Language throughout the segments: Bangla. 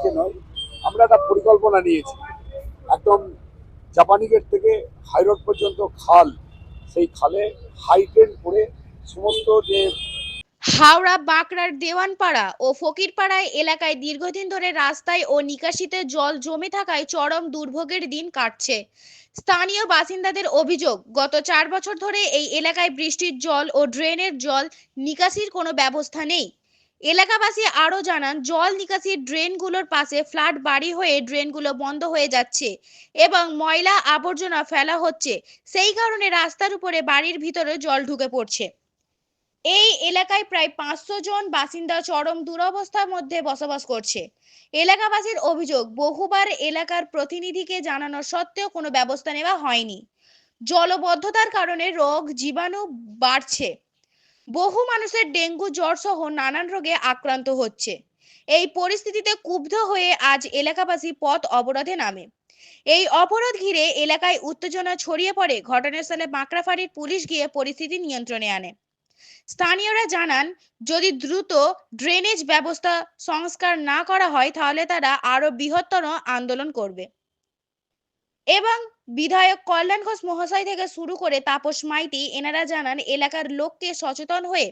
আজকে নয়, আমরা একটা পরিকল্পনা নিয়েছি। একদম জাপানি গেট থেকে হাইরোড পর্যন্ত খাল, সেই খালে হাই ট্রেন করে সমস্ত যে হাওড়া, বাঁকড়ার দেওয়ানপাড়া ও ফকিরপাড়ায় এলাকায় দীর্ঘদিন ধরে রাস্তায় ও নিকাশিতে জল জমে থাকায় চরম দুর্ভোগের দিন কাটছে। স্থানীয় বাসিন্দাদের অভিযোগ, গত চার বছর ধরে এই এলাকায় বৃষ্টির জল ও ড্রেনের জল নিকাশির কোনো ব্যবস্থা নেই। এলাকাবাসী আরও জানান, জল নিকাশির ড্রেনগুলোর পাশে ফ্ল্যাট বাড়ি হয়ে ড্রেনগুলো বন্ধ হয়ে যাচ্ছে এবং ময়লা আবর্জনা ফেলা হচ্ছে। সেই কারণে রাস্তার উপরে বাড়ির ভিতরে জল ঢুকে পড়ছে। এই এলাকায় প্রায় পাঁচশো জন বাসিন্দা চরম দুরবস্থার মধ্যে বসবাস করছে। এলাকাবাসীর অভিযোগ, বহুবার এলাকার প্রতিনিধিকে জানানো সত্ত্বেও কোনো ব্যবস্থা নেওয়া হয়নি। জলবদ্ধতার কারণে রোগ, জীবাণু বাড়ছে। বহু মানুষের ডেঙ্গু জ্বর সহ নানান রোগে আক্রান্ত হচ্ছে। এই পরিস্থিতিতে ক্ষুব্ধ হয়ে আজ এলাকাবাসী পথ অবরোধে নামে। এই অবরোধ ঘিরে এলাকায় উত্তেজনা ছড়িয়ে পড়ে, ঘটনাস্থলে বাঁকড়াফাড়ির পুলিশ গিয়ে পরিস্থিতি নিয়ন্ত্রণে আনে। স্থানীয়রা জানান, যদি দ্রুত ড্রেনেজ ব্যবস্থা সংস্কার না করা হয়, তাহলে তারা আরও বৃহত্তর আন্দোলন করবে। এবং বিধায়ক কল্যাণ ঘোষ মহাশয় থেকে শুরু করে তাপস মাইতি এনারা জানান, এলাকার লোককে সচেতন হয়ে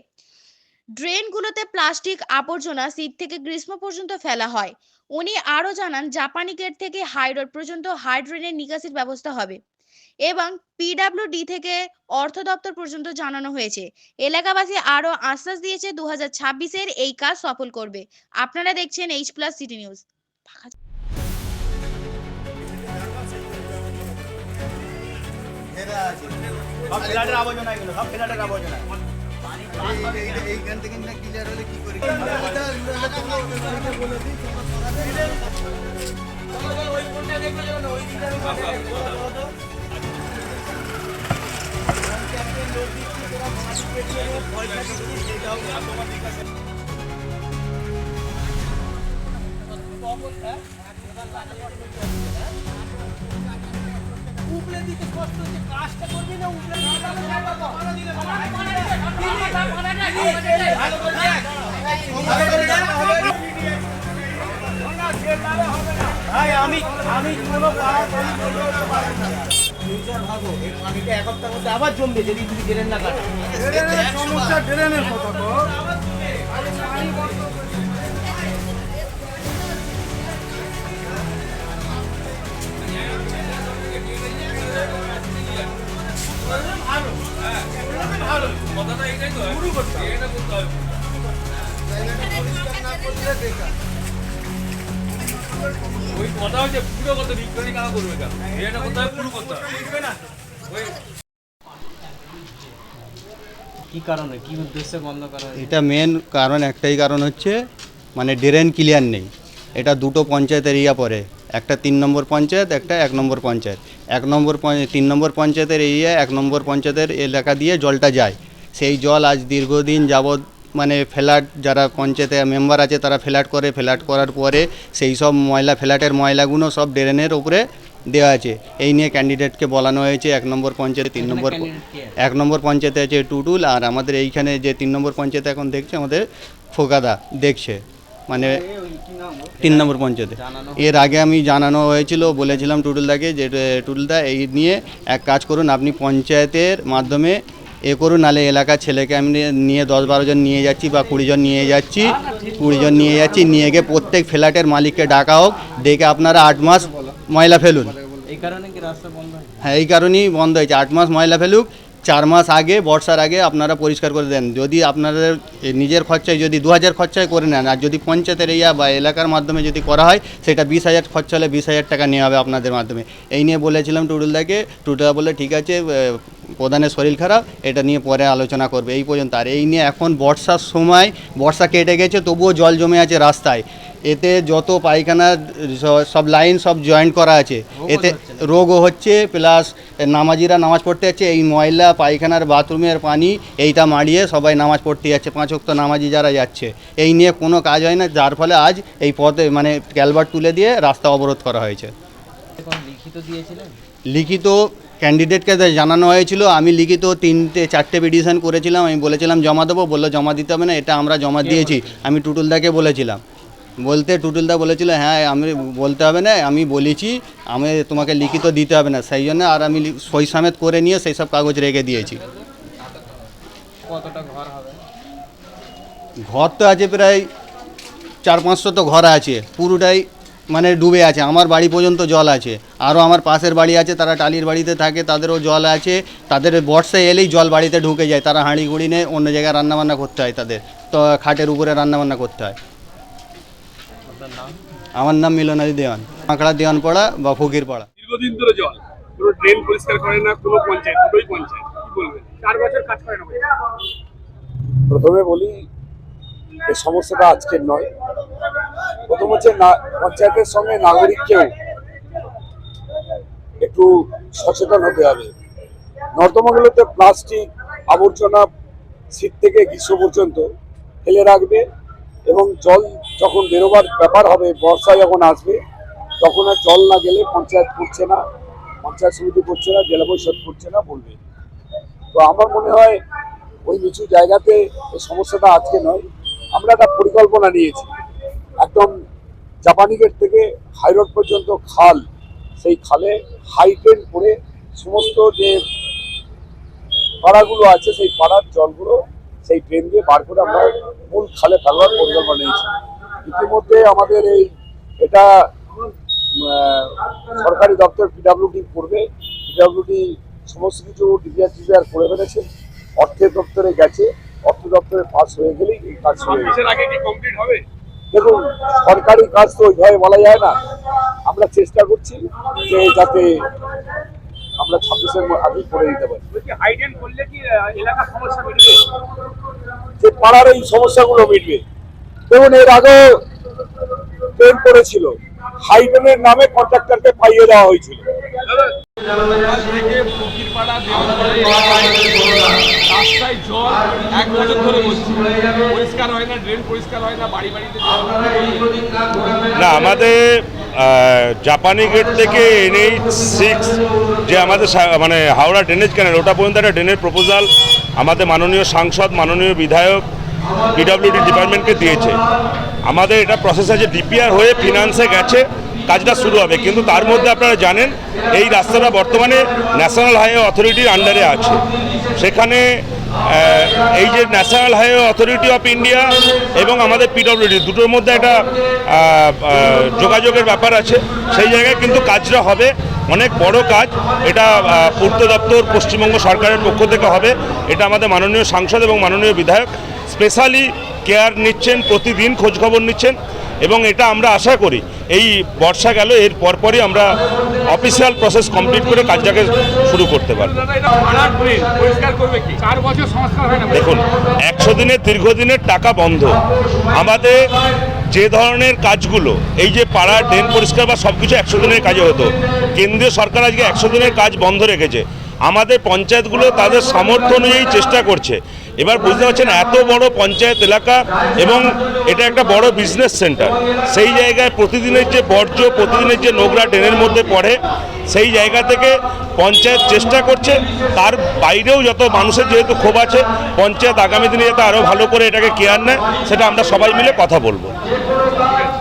ড্রেনগুলোতে প্লাস্টিক আবর্জনা শীত থেকে গ্রীষ্ম পর্যন্ত ফেলা হয়। উনি আরও জানান, জাপানি গেট থেকে হাই রোড পর্যন্ত হাই ড্রেনের নিকাশির ব্যবস্থা হবে এবং পিডাব্লিউডি থেকে অর্থ দপ্তর পর্যন্ত জানানো হয়েছে। এলাকাবাসী আরও আশ্বাস দিয়েছে দু হাজার এই কাজ সফল করবে। আপনারা দেখছেন এইচ প্লাস সিটি নিউজ সব ফ্ল্যাটের আবর্জনা এগুলো সব ফ্ল্যাটের আবর্জনা। এইখান থেকে না ক্লিয়ার হলে কি করি উপলে দিতে কষ্ট হচ্ছে কাজটা করবি না উপলে ভাই আমি আমি কোনো এক সপ্তাহের মধ্যে আবার জমবে যদি তুমি ড্রেন না কাটো সমস্যা ড্রেনের কথা তো। ওই কথা হচ্ছে পুরো কত বিজ্ঞানী কাজ করবে কেন? এটা হবে পুরো করতে হবে ওই কি কারণে? কি উদ্দেশ্যে বন্ধ করা হয়েছে? এটা মেন কারণ একটাই কারণ হচ্ছে মানে ড্রেন ক্লিয়ার নেই। এটা দুটো পঞ্চায়েত এরিয়া পড়ে একটা তিন নম্বর পঞ্চায়েত একটা এক নম্বর পঞ্চায়েত। এক নম্বর তিন নম্বর পঞ্চায়েতের এরিয়া এক নম্বর পঞ্চায়েতের এলাকা দিয়ে জলটা যায়। সেই জল আজ দীর্ঘদিন যাবৎ মানে ফ্ল্যাট যারা পঞ্চায়েতে মেম্বার আছে তারা ফ্ল্যাট করে ফ্ল্যাট করার পরে সেই সব ময়লা ফ্ল্যাটের ময়লাগুলো সব ড্রেনের উপরে দেওয়া আছে। এই নিয়ে ক্যান্ডিডেটকে বলানো হয়েছে এক নম্বর পঞ্চায়েতে তিন নম্বর? এক নম্বর পঞ্চায়েতে আছে টুটুল আর আমাদের এইখানে যে তিন নম্বর পঞ্চায়েতে এখন দেখছে আমাদের ফোকাদা দেখছে। মানে তিন নম্বর পঞ্চায়েতে। এর আগে আমি জানানো হয়েছিল বলেছিলাম টুটুলদাকে যে টুটুলদা এই নিয়ে এক কাজ করুন আপনি পঞ্চায়েতের মাধ্যমে এ করুন নালে এলাকার ছেলেকে আমি নিয়ে দশ বারো জন নিয়ে যাচ্ছি বা কুড়ি জন নিয়ে যাচ্ছি। কুড়ি জন নিয়ে যাচ্ছি নিয়ে গিয়ে প্রত্যেক ফ্ল্যাটের মালিককে ডাকা হোক ডেকে আপনারা আট মাস ময়লা ফেলুন। এই কারণে কি রাস্তা বন্ধ হয় এই কারণেই বন্ধ হয়েছে। আট মাস ময়লা ফেলুক চার মাস আগে বর্ষার আগে আপনারা পরিষ্কার করে দেন। যদি আপনাদের নিজের খরচায় যদি দু হাজার খরচায় করে নেন আর যদি পঞ্চায়েতের ইয়া বা এলাকার মাধ্যমে যদি করা হয় সেটা বিশ হাজার খরচা হলে বিশ হাজার টাকা নেওয়া হবে আপনাদের মাধ্যমে। এই নিয়ে বলেছিলাম টুটুলদাকে। টুটুলদা বলে ঠিক আছে প্রধানের শরীর খারাপ এটা নিয়ে পরে আলোচনা করবে। এই পর্যন্ত। আর এই নিয়ে এখন বর্ষার সময় বর্ষা কেটে গেছে তবুও জল জমে আছে রাস্তায়। এতে যত পায়খানা সব লাইন সব জয়েন্ট করা আছে। এতে রোগও হচ্ছে প্লাস নামাজিরা নামাজ পড়তে যাচ্ছে এই ময়লা পায়খানার বাথরুমের পানি এইটা মারিয়ে সবাই নামাজ পড়তে যাচ্ছে পাঁচ ওয়াক্ত নামাজি যারা যাচ্ছে। এই নিয়ে কোনো কাজ হয় না যার ফলে আজ এই পথে মানে ক্যালভার্ট তুলে দিয়ে রাস্তা অবরোধ করা হয়েছে। লিখিত দিয়েছিলেন? লিখিত ক্যান্ডিডেটকে জানানো হয়েছিল আমি লিখিত তিনটে চারটে পিটিশন করেছিলাম আমি বলেছিলাম জমা দেবো বলল জমা দিতে হবে না এটা আমরা জমা দিয়েছি। আমি টুটুলদাকে বলেছিলাম। বলতে টুটুলদা বলেছিল হ্যাঁ আমি বলতে হবে না আমি বলেছি আমি তোমাকে লিখিত দিতে হবে না সেই জন্য আর আমি সই সমেত করে নিয়ে সেই সব কাগজ রেখে দিয়েছি। কতটা ঘর ঘর তো আছে প্রায় চার পাঁচশো তো ঘর আছে পুরোটাই মানে ডুবে আছে আমার বাড়ি পর্যন্ত জল আছে। আরও আমার পাশের বাড়ি আছে তারা টালির বাড়িতে থাকে তাদেরও জল আছে। তাদের বর্ষায় এলেই জল বাড়িতে ঢুকে যায় তারা হাঁড়ি গুঁড়ি নিয়ে অন্য জায়গায় রান্নাবান্না করতে হয় তাদের। তো খাটের উপরে রান্নাবান্না করতে হয়। নাম আমার নাম মিলনাদি দেওয়ান। আঁকড়া দেওয়ানপাড়া বা ফকিরপাড়া। দীর্ঘদিন ধরে জল। কোনো ড্রেন পরিষ্কার করে না কোনো পঞ্চায়েত দুটোই পঞ্চায়েত। কি বলবেন? চার বছর কাজ করে না। প্রথমে বলি এই সমস্যাটা আজকের নয়। প্রথম হচ্ছে পঞ্চায়েতের সঙ্গে নাগরিককেও একটু সচেতন হতে হবে। নর্দমাগুলোতে প্লাস্টিক, আবর্জনা শীত থেকে গ্রীষ্ম পর্যন্ত ফেলে রাখবে এবং জল যখন বেরোবার ব্যাপার হবে, বর্ষা যখন আসবে, তখন আর জল না গেলে পঞ্চায়েত করছে না, পঞ্চায়েত সমিতি করছে না, জেলা পরিষদ করছে না বলবে। তো আমার মনে হয় ওই নিচু জায়গাতে এই সমস্যাটা আজকে নয়। আমরা একটা পরিকল্পনা নিয়েছি। একদম জাপানি গেট থেকে হাইরোড পর্যন্ত খাল, সেই খালে হাই ট্রেন করে সমস্ত যে পাড়াগুলো আছে, সেই পাড়ার জলগুলো সেই ট্রেন দিয়ে বার করে আমরা মূল খালে ফেলবার পরিকল্পনা নিয়েছি। ইতিমধ্যে আমাদের এই এটা সরকারি দপ্তর পিডাব্লিউডি করবে। পিডাব্লিউডি সমস্ত কিছু ডিপিআর টিপিআর করে ফেলেছে। অর্থের দপ্তরে গেছে। অর্থ দপ্তরে পাস হয়ে গেলেই এই কাজ আগে কমপ্লিট হবে? দেখুন সরকারি কাজ তো ওইভাবে বলা যায় না। আমরা চেষ্টা করছি যে যাতে আমরা ছাব্বিশের আগেই করে দিতে পারি। যে পাড়ার এই সমস্যাগুলো মিটবে। দেখুন এর আগেও ট্রেন করেছিল। হাইডেনের নামে কন্ট্রাক্টরকে পাইয়ে দেওয়া হয়েছিল। দেওয়ানপাড়া রাস্তায় জল এক বছর ধরে বসছে। পরিষ্কার হয় না ড্রেন পরিষ্কার হয় না বাড়ি বাড়িতে না আমাদের জাপানি গেট থেকে এনএইচ সিক্স যে আমাদের সা- মানে হাওড়া ড্রেনেজ ক্যানেল ওটা পর্যন্ত একটা ড্রেনের প্রপোজাল আমাদের মাননীয় সাংসদ মাননীয় বিধায়ক পিডব্লিউডি ডিপার্টমেন্টকে দিয়েছে। আমাদের এটা প্রসেস আছে ডিপিআর হয়ে ফিনান্সে গেছে। কাজটা শুরু হবে। কিন্তু তার মধ্যে আপনারা জানেন, এই রাস্তাটা বর্তমানে ন্যাশনাল হাইওয়ে অথরিটির আন্ডারে আছে। সেখানে এই যে national highway authority of India এবং আমাদের পিডব্লিউডি দুটোর মধ্যে একটা যোগাযোগের ব্যাপার আছে। সেই জায়গায় কিন্তু কাজটা হবে। অনেক বড় কাজ। এটা পূর্ত দপ্তর, পশ্চিমবঙ্গ সরকারের পক্ষ থেকে হবে। এটা আমাদের মাননীয় সাংসদ এবং মাননীয় বিধায়ক। স্পেশালি কেয়ার নিচ্ছেন, প্রতিদিন খোঁজখবর নিচ্ছেন। এবং এটা আমরা আশা করি, এই বর্ষা গেল, এর পরপরই আমরা অফিসিয়াল প্রসেস কমপ্লিট করে কাজটাকে শুরু করতে পারব। দেখুন, একশো দিনের, দীর্ঘদিনের টাকা বন্ধ। আমাদের যে ধরনের কাজগুলো, এই যে পাড়া, ড্রেন পরিষ্কার বা সব কিছু একশো দিনের কাজে হতো, কেন্দ্রীয় সরকার আজকে একশো দিনের কাজ বন্ধ রেখেছে। আমাদের পঞ্চায়েতগুলো তাদের সামর্থ্য অনুযায়ী চেষ্টা করছে। এবার বুঝতে পারছেন, এত বড় পঞ্চায়েত এলাকা এবং এটা একটা বড় বিজনেস সেন্টার সেই জায়গায় প্রতিদিনের যে বর্জ্য, প্রতিদিনের যে নোংরা ড্রেনের মধ্যে পড়ে, সেই জায়গা থেকে পঞ্চায়েত চেষ্টা করছে। তার বাইরেও যত মানুষের যেহেতু ক্ষোভ আছে, পঞ্চায়েত আগামী দিনে যাতে আরও ভালো করে এটাকে কেয়ার নেয়, সেটা আমরা সবাই মিলে কথা বলব।